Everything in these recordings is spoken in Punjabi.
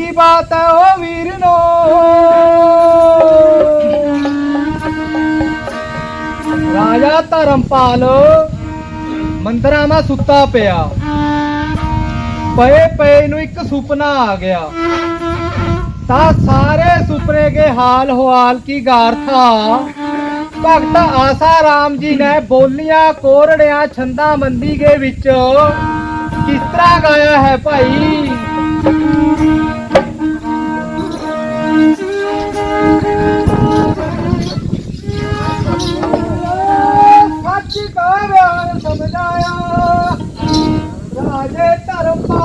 ਸੱਚੀ ਬਾਤ ਹੈ ਓ ਵੀਰ ਨੋ? ਰਾਜਾ ਧਰਮਪਾਲ, ਮੰਦਰਾਂ ਮਾ ਸੁੱਤਾ ਪਿਆ। ਪਏ ਪਏ ਨੂੰ ਇੱਕ ਸੁਪਨਾ ਆ ਗਿਆ। ਤਾਂ ਸਾਰੇ ਸੁਪਨੇ ਕੇ ਹਾਲ ਹਵਾਲ ਕੀ ਗਾਰ ਥਾ? ਭਗਤ ਆਸਾ ਰਾਮ ਜੀ ਨੇ ਬੋਲੀਆਂ, ਕੋਰੜਿਆਂ, ਛੰਦਾ, ਮੰਦੀ ਦੇ ਵਿੱਚ ਕਿਸ ਤਰ੍ਹਾਂ ਗਾਇਆ ਹੈ ਭਾਈ? ਬਿਆਨ ਸਮਝਾਇਆ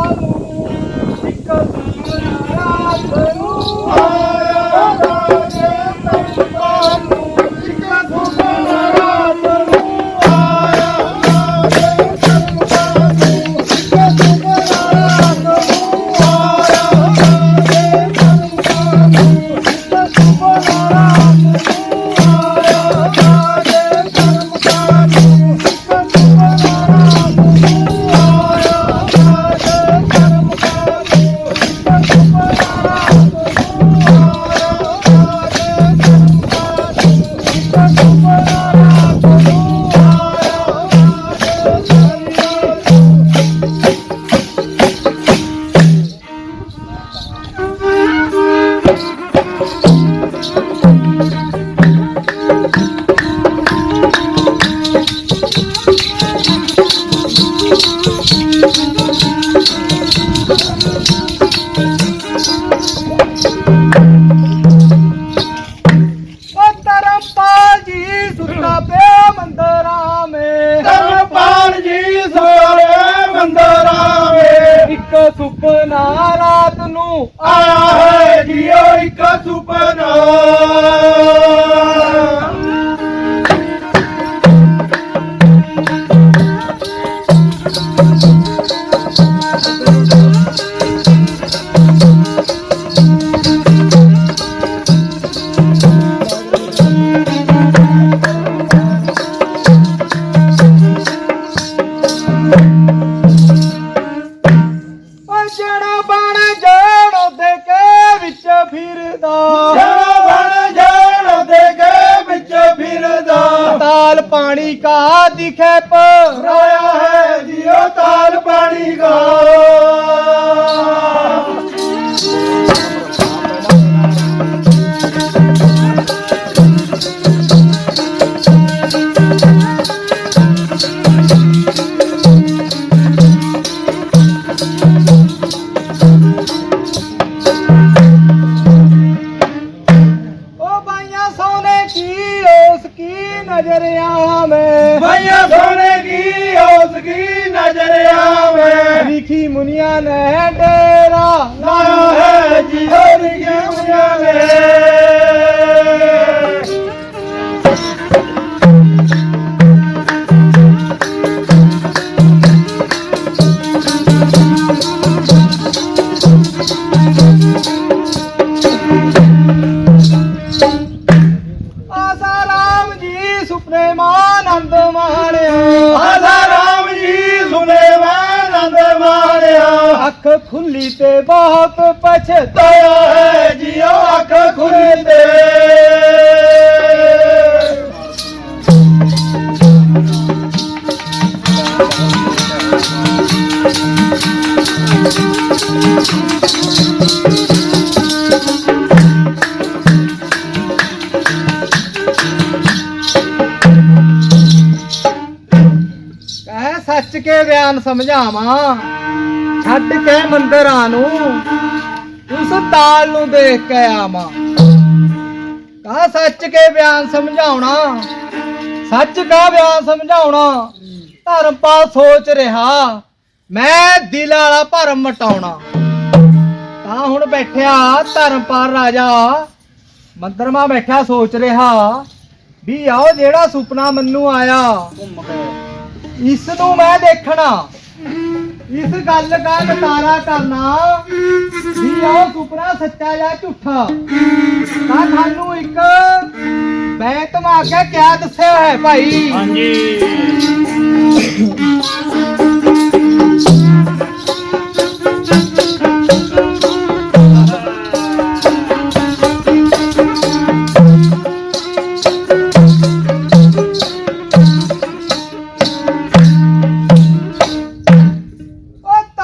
ਸੁਪਨਾ ਰਾਤ ਨੂੰ ਆਇਆ ਹੈ ਜੀਓ ਇੱਕ ਸੁਪਨਾ ਓ ਜਿਹੜਾ ਬਣ ਜਾਣ ਦੇ ਕੇ ਵਿੱਚ ਫਿਰਦਾ। ਜਣਾ ਬਣ ਜਾਣ ਦੇ ਕੇ ਵਿੱਚ ਫਿਰਦਾ। ਤਾਲ ਪਾਣੀ ਕਾ ਦਿਖੇ ਪਰ ਰਾਇਆ ਹੈ ਜੀਓ ਤਾਲ। ਆਵੇ ਲਿਖੀ ਮੁਨੀਆਂ ਨੇ ਡੇਰਾ ਲਾਇਆ ਹੈ ਜੀਓ ਰਿਗਿਆ ਨੇ ਅੱਖ ਖੁੱਲੀ ਤੇ ਬਹੁਤ ਪਛਤਾਇਆ ਤਾਇਆ ਹੈ ਜੀਓ ਅੱਖ ਖੁੱਲੀ ਤੇ। ਕਹਿ ਸੱਚ ਕੇ ਬਿਆਨ ਸਮਝਾਵਾਂ। ਛੱਡ ਕੇ ਮੰਦਰਾਂ ਨੂੰ ਉਸ ਤਾਲ ਨੂੰ ਦੇਖ ਕੇ ਆਵਾਂ। ਕਾ ਸੱਚ ਕੇ ਬਿਆਨ ਸਮਝਾਉਣਾ ਸੱਚ ਕਾ ਬਿਆਨ ਸਮਝਾਉਣਾ ਧਰਮਪਾਲ ਸੋਚ ਰਿਹਾ ਮੈਂ ਦਿਲ ਵਾਲਾ ਭਰਮ ਮਟਾਉਣਾ। ਤਾਂ ਹੁਣ ਬੈਠਿਆ ਧਰਮਪਾਲ ਰਾਜਾ ਮੰਦਰ ਮਾ ਬੈਠਾ ਸੋਚ ਰਿਹਾ ਵੀ ਆਓ ਜਿਹੜਾ ਸੁਪਨਾ ਮੈਨੂੰ ਆਇਆ ਇਸ ਨੂੰ ਮੈਂ ਦੇਖਣਾ। ਇਸ ਗੱਲ ਦਾ ਨਤਾਰਾ ਕਰਨਾ ਵੀ ਉਹ ਸੁਪਨਾ ਸੱਚਾ ਜਾਂ ਝੂਠਾ? ਤਾਂ ਤੁਹਾਨੂੰ ਇੱਕ ਬੈਤ ਮਾ ਕੇ ਕਿਆ ਦੱਸਿਆ ਹੈ ਭਾਈ?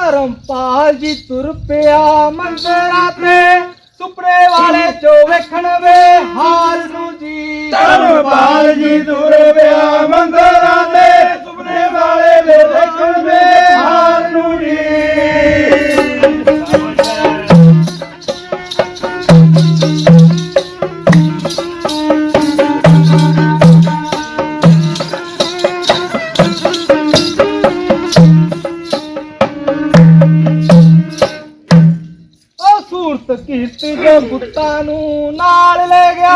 ਧਰਮਪਾਲ ਜੀ ਤੁਰ ਪਿਆ, ਮੰਦਰਾਂ ਤੇ। ਸੁਪਨੇ ਵਾਲੇ ਜੋ ਵੇਖਣ ਵੇ ਹਾਰ ਨੂੰ ਜੀ। ਧਰਮਪਾਲ ਜੀ ਤੁਰ ਪਿਆ, ਮੰਦਰਾਂ ਦੇ ਸੁਪਨੇ ਵਾਲੇ ਵੇ ਦੇਖਣ ਵੇ ਸੂਰਤ ਕੀਰਤ ਜੋ ਗੁੱਤਾਂ ਨੂੰ ਨਾਲ ਲੈ ਗਿਆ,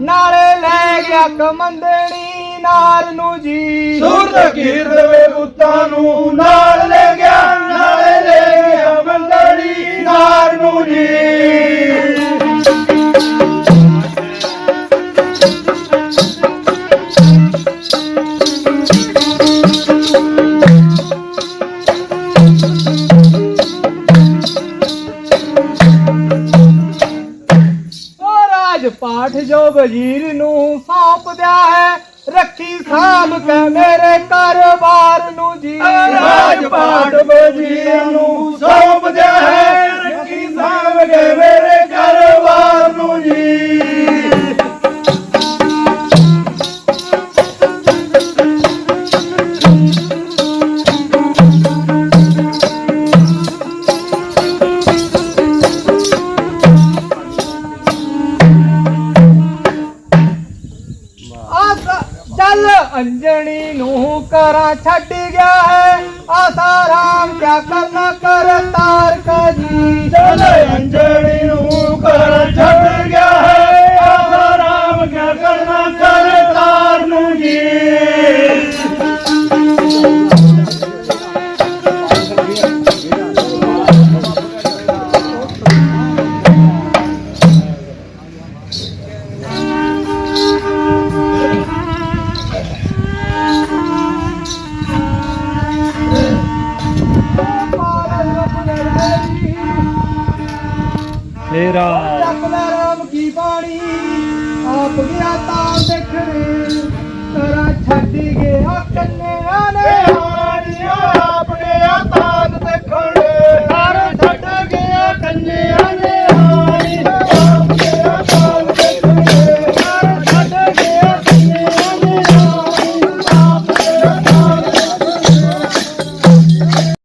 ਨਾਲੇ ਲੈ ਗਿਆ ਕਮੰਦਣੀ ਨਾਲ ਨੂੰ ਜੀ। ਸੂਰਤ ਕੀਰਤ ਵੇ ਪੁੱਤਾਂ ਨੂੰ ਨਾਲ ਲੈ ਗਿਆ, ਨਾਲੇ ਲੈ ਗਿਆ ਮੰਦੜੀ ਨਾਰ ਨੂੰ ਜੀ। ਉਹ ਪਾਠ ਜੋ ਵਜ਼ੀਰ ਨੂੰ ਸੌਂਪਦਿਆ ਹੈ ਰੱਖੀ ਸਾਂਭ ਕੇ ਮੇਰੇ ਘਰ-ਬਾਰ ਨੂੰ ਜੀ। ਰਾਜ ਪਾਠ ਵਜੀਰ ਨੂੰ ਸੌਂਪਦਿਆ ਹੈ ਰੱਖੀ ਸਾਂਭ ਕੇ ਛੱਡ ਗਿਆ ਹੈ। ਆਸਾ ਰਾਮ ਕਿਆ ਕਰਨਾ ਕਰ ਤਾਰ ਕਾ ਜੀ ਤੇਰਾ ਰੱਖਦਾ ਰਾਮ ਕੀ ਬਾਣੀ ਆਪ ਗਿਆ ਤਾਂ ਦੇਖਣੇ ਤਰਾ ਛੱਡ ਗਿਆ ਕੰਨਿਆਂ ਨੇ।